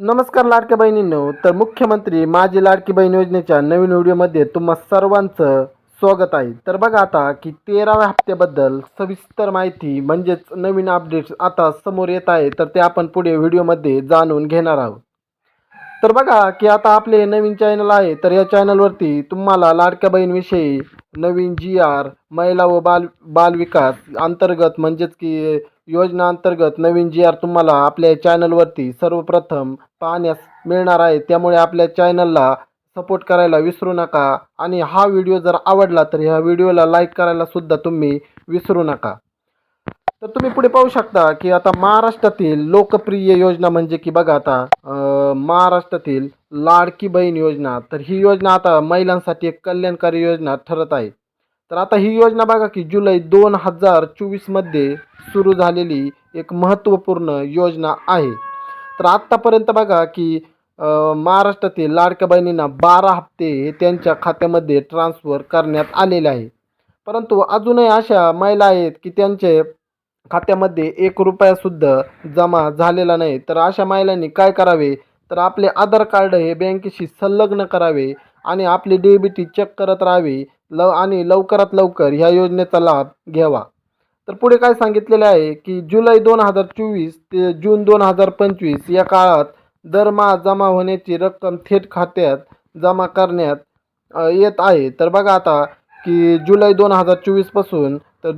नमस्कार लाडक्या बहिणींनो. तर मुख्यमंत्री माझी लाडकी बहीण योजनेच्या नवीन व्हिडिओमध्ये तुम्हा सर्वांचं स्वागत आहे. तर बघा आता की तेराव्या हप्त्याबद्दल सविस्तर माहिती म्हणजेच नवीन अपडेट्स आता समोर येत आहे. तर ते आपण पुढे व्हिडिओमध्ये जाणून घेणार आहोत. तर बघा की आता आपले नवीन चॅनल आहे तर या चॅनलवरती तुम्हाला लाडक्या बहीणविषयी नवीन जी आर महिला व बाल बालविकास अंतर्गत म्हणजेच की योजना अंतर्गत नवीन जी आर तुम्हाला आपल्या चॅनलवरती सर्वप्रथम पाहण्यास मिळणार आहे. त्यामुळे आपल्या चॅनलला सपोर्ट करायला विसरू नका. आणि हा व्हिडिओ जर आवडला तर ह्या व्हिडिओला लाईक करायला सुद्धा तुम्ही विसरू नका. तर तुम्ही पुढे पाहू शकता की आता महाराष्ट्रातील लोकप्रिय योजना म्हणजे की बघा आता महाराष्ट्रातील लाडकी बहीण योजना. तर ही योजना आता महिलांसाठी एक कल्याणकारी योजना ठरत आहे. तर आता ही योजना बघा की जुलै दोन हजार चोवीसमध्ये सुरू झालेली एक महत्त्वपूर्ण योजना आहे. तर आत्तापर्यंत बघा की महाराष्ट्रातील लाडक्या बहिणींना बारा हप्ते त्यांच्या खात्यामध्ये ट्रान्स्फर करण्यात आलेले आहे. परंतु अजूनही अशा महिला आहेत की त्यांचे खात्यामध्ये एक रुपयासुद्धा जमा झालेला नाही. तर अशा महिलांनी काय करावे? तर आपले आधार कार्ड हे बँकेशी संलग्न करावे आणि आपली डेबिटी चेक करत राहावी. लव आणि लवकरात लवकर ह्या योजनेचा लाभ घ्यावा. तर पुढे काय सांगितलेले आहे की जुलै दोन हजार चोवीस ते जून दोन हजार पंचवीस या काळात दरमहा जमा होण्याची रक्कम थेट खात्यात जमा करण्यात येत आहे. तर बघा आता की जुलै दोन हजार चोवीसपासून तर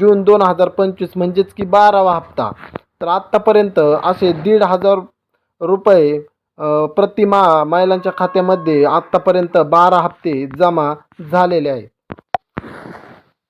जून दोन हजार पंचवीस म्हणजेच की बारावा हप्ता. तर आत्तापर्यंत असे दीड हजार रुपये प्रतिमा महिलांच्या खात्यामध्ये आत्तापर्यंत बारा हप्ते जमा झालेले आहेत.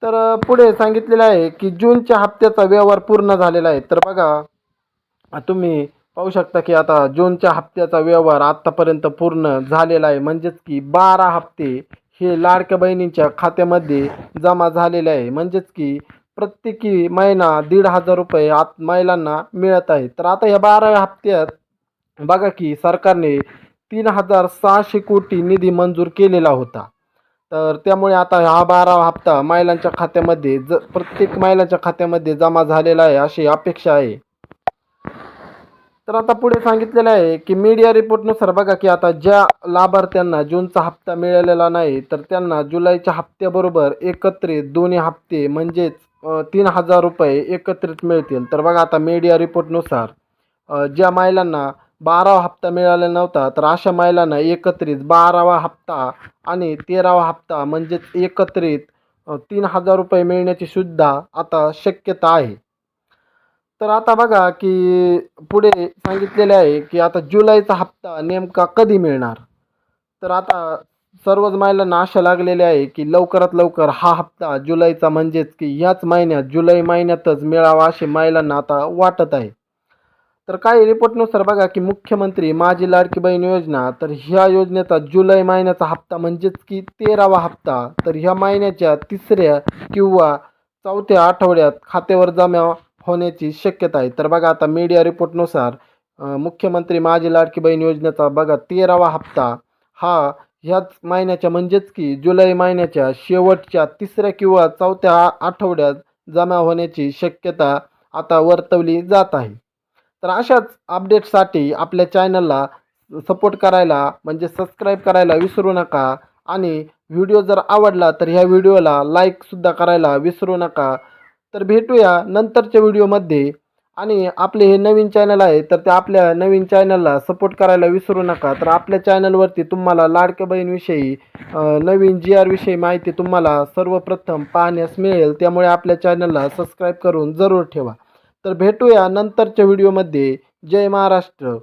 तर पुढे सांगितलेलं आहे की जूनच्या हप्त्याचा व्यवहार पूर्ण झालेला आहे. तर बघा तुम्ही पाहू शकता की आता जूनच्या हप्त्याचा व्यवहार आत्तापर्यंत पूर्ण झालेला आहे. म्हणजेच की बारा हप्ते हे लाडक्या बहिणींच्या खात्यामध्ये जमा झालेले आहे. म्हणजेच की प्रत्येकी महिना दीड हजार रुपये आत महिलांना मिळत आहे तर आता या बाराव्या हप्त्यात बघा की सरकारने तीन हजार सहाशे कोटी निधी मंजूर केलेला होता. तर त्यामुळे आता हा बारावा हप्ता महिलांच्या खात्यामध्ये ज प्रत्येक महिलांच्या खात्यामध्ये जमा झालेला आहे अशी अपेक्षा आहे. तर आता पुढे सांगितलेलं आहे की मीडिया रिपोर्टनुसार बघा की आता ज्या लाभार्थ्यांना जूनचा हप्ता मिळालेला नाही तर त्यांना जुलैच्या हप्त्याबरोबर एकत्रित दोन्ही हप्ते म्हणजेच तीन हजार रुपये एकत्रित मिळतील. तर बघा आता मीडिया रिपोर्टनुसार ज्या महिलांना बारावा हप्ता मिळाला नव्हता तर अशा महिलांना एकत्रित बारावा हप्ता आणि तेरावा हप्ता म्हणजेच एकत्रित तीन हजार रुपये मिळण्याची सुद्धा आता शक्यता आहे. तर आता बघा की पुढे सांगितलेले आहे की आता जुलैचा हप्ता नेमका कधी मिळणार? तर आता सर्वच महिलांना आशा लागलेली आहे की लवकरात लवकर हा हप्ता जुलैचा म्हणजेच की ह्याच महिन्यात जुलै महिन्यातच मिळावा असे महिलांना आता वाटत आहे. तर काही रिपोर्टनुसार बघा की मुख्यमंत्री माझी लाडकी बहीण योजना तर ह्या योजनेचा जुलै महिन्याचा हप्ता म्हणजेच की तेरावा हप्ता तर ह्या महिन्याच्या तिसऱ्या किंवा चौथ्या आठवड्यात खात्यावर जमा होण्याची शक्यता आहे. तर बघा आता मीडिया रिपोर्टनुसार मुख्यमंत्री माझी लाडकी बहीण योजनेचा बघा तेरावा हप्ता. हा ह्याच महिन्याच्या म्हणजेच की जुलै महिन्याच्या शेवटच्या तिसऱ्या किंवा चौथ्या आठवड्यात जमा होण्याची शक्यता आता वर्तवली जात आहे. तर अशाच अपडेटसाठी आपल्या चॅनलला सपोर्ट करायला म्हणजे सबस्क्राईब करायला विसरू नका आणि व्हिडिओ जर आवडला तर ह्या व्हिडिओला लाईकसुद्धा करायला विसरू नका. तर भेटूया नंतरच्या व्हिडिओमध्ये आणि आपले हे नवीन चॅनल आहे तर ते आपल्या नवीन चॅनलला सपोर्ट करायला विसरू नका. तर आपल्या चॅनलवरती तुम्हाला लाडक्या बहीणविषयी नवीन जी आर विषयी माहिती तुम्हाला सर्वप्रथम पाहण्यास मिळेल. त्यामुळे आपल्या चॅनलला सबस्क्राईब करून जरूर ठेवा. तर भेटूया नंतरच्या व्हिडिओमध्ये जय महाराष्ट्र.